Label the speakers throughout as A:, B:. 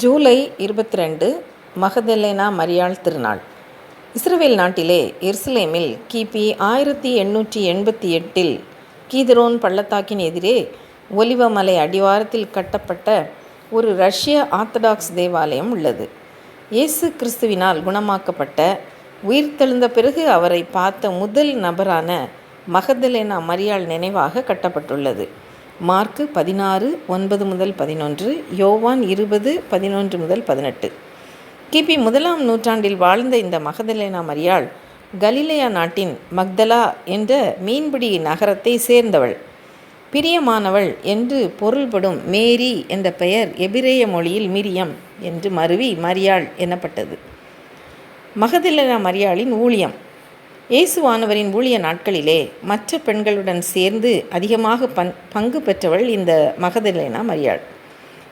A: ஜூலை இருபத்தி ரெண்டு மகதலேனா மரியாள் திருநாள். இஸ்ரேல் நாட்டிலே எருசலேமில் கிபி ஆயிரத்தி எண்ணூற்றி எண்பத்தி எட்டில் கீதரோன் பள்ளத்தாக்கின் எதிரே ஒலிவமலை அடிவாரத்தில் கட்டப்பட்ட ஒரு ரஷ்ய ஆர்த்தடாக்ஸ் தேவாலயம் உள்ளது. இயேசு கிறிஸ்துவினால் குணமாக்கப்பட்ட உயிர்த்தெழுந்த பிறகு அவரை பார்த்த முதல் நபரான மகதலேனா மரியாள் நினைவாக கட்டப்பட்டுள்ளது. மார்க்கு பதினாறு ஒன்பது முதல் பதினொன்று யோவான் இருபது பதினொன்று முதல் பதினெட்டு. கிபி முதலாம் நூற்றாண்டில் வாழ்ந்த இந்த மகதலேனா மரியாள் கலிலேயா நாட்டின் மக்தலா என்ற மீன்பிடி நகரத்தை சேர்ந்தவள். பிரியமானவள் என்று பொருள்படும் மேரி என்ற பெயர் எபிரேய மொழியில் மிரியம் என்று மருவி மரியாள் எனப்பட்டது. மகதலேனா மரியாளின் ஊழியம். இயேசுவானவரின் ஊழிய நாட்களிலே மற்ற பெண்களுடன் சேர்ந்து அதிகமாக பன் பங்கு பெற்றவள் இந்த மகதலேனா மரியாள்.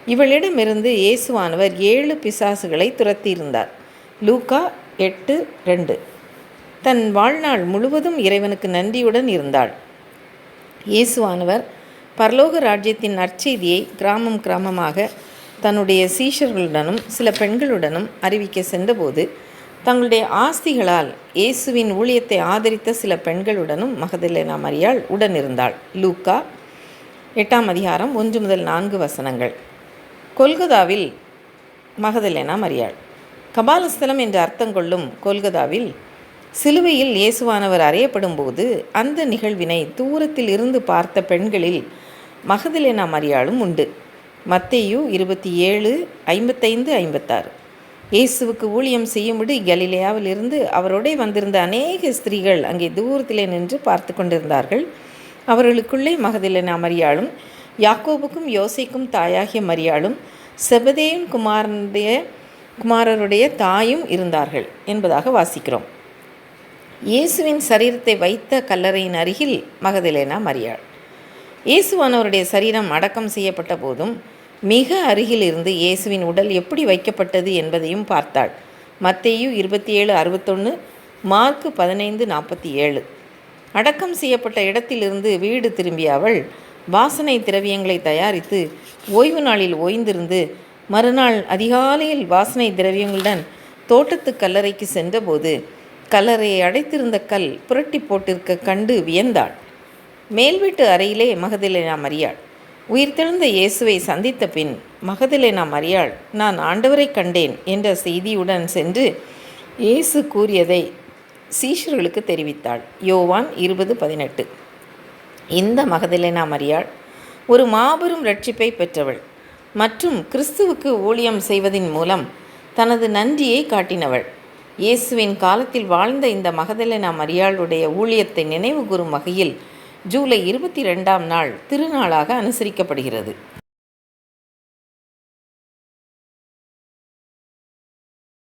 A: இவளிடமிருந்து இயேசுவானவர் ஏழு பிசாசுகளை துரத்தியிருந்தார். லூக்கா எட்டு ரெண்டு. தன் வாழ்நாள் முழுவதும் இறைவனுக்கு நன்றியுடன் இருந்தாள். இயேசுவானவர் பரலோக ராஜ்யத்தின் நற்செய்தியை கிராமம் கிராமமாக தன்னுடைய சீஷர்களுடனும் சில பெண்களுடனும் அறிவிக்க சென்றபோது தங்களுடைய ஆஸ்திகளால் இயேசுவின் ஊழியத்தை ஆதரித்த சில பெண்களுடனும் மகதலேனா மரியாள் உடனிருந்தாள். லூக்கா எட்டாம் அதிகாரம் ஒன்று முதல் நான்கு வசனங்கள். கொல்கதாவில் மகதலேனா மரியாள் கபாலஸ்தலம் என்று அர்த்தம் கொள்ளும் கொல்கதாவில் சிலுவையில் இயேசுவானவர் அறையப்படும் போது அந்த நிகழ்வினை தூரத்தில் இருந்து பார்த்த பெண்களில் மகதலேனா மரியாளும் உண்டு. மத்தேயு இருபத்தி ஏழு ஐம்பத்தைந்து ஐம்பத்தாறு. இயேசுவுக்கு ஊழியம் செய்யும்படி கலிலேயாவில் இருந்து அவரோடே வந்திருந்த அநேக ஸ்திரீகள் அங்கே தூரத்திலே நின்று பார்த்து கொண்டிருந்தார்கள். அவர்களுக்குள்ளே மகதிலனா மரியாளும் யாக்கோபுக்கும் யோசைக்கும் தாயாகிய மரியாளும் செபதேயும் குமாரனுடைய குமாரருடைய தாயும் இருந்தார்கள் என்பதாக வாசிக்கிறோம். இயேசுவின் சரீரத்தை வைத்த கல்லறையின் அருகில் மகதிலேனா மரியாள். இயேசுவானவருடைய சரீரம் அடக்கம் செய்யப்பட்ட போதும் மிக அருகிலிருந்து இயேசுவின் உடல் எப்படி வைக்கப்பட்டது என்பதையும் பார்த்தாள். மத்தேயு இருபத்தி ஏழு அறுபத்தொன்று மார்க்கு பதினைந்து நாற்பத்தி ஏழு அடக்கம் செய்யப்பட்ட இடத்திலிருந்து வீடு திரும்பிய அவள் வாசனை திரவியங்களை தயாரித்து ஓய்வு நாளில் ஓய்ந்திருந்து மறுநாள் அதிகாலையில் வாசனை திரவியங்களுடன் தோட்டத்து கல்லறைக்கு சென்றபோது கல்லறையை அடைத்திருந்த கல் புரட்டி போட்டிருக்க கண்டு வியந்தாள். மேல்வீட்டு அறையிலே மகதிலேனா மரியாள். உயிர்த்தெழுந்த இயேசுவை சந்தித்த பின் மகதிலேனா மரியாள் நான் ஆண்டவரை கண்டேன் என்ற செய்தியுடன் சென்று இயேசு கூறியதை சீஷர்களுக்கு தெரிவித்தாள். யோவான் இருபது பதினெட்டு. இந்த மகதிலேனா மரியாள் ஒரு மாபெரும் ரட்சிப்பை பெற்றவள் மற்றும் கிறிஸ்துவுக்கு ஊழியம் செய்வதின் மூலம் தனது நன்றியை காட்டினவள். இயேசுவின் காலத்தில் வாழ்ந்த இந்த மகதலேனா மரியாளுடைய ஊழியத்தை நினைவுகூரும் வகையில் ஜூலை இருபத்தி ரெண்டாம் நாள் திருநாளாக அனுசரிக்கப்படுகிறது.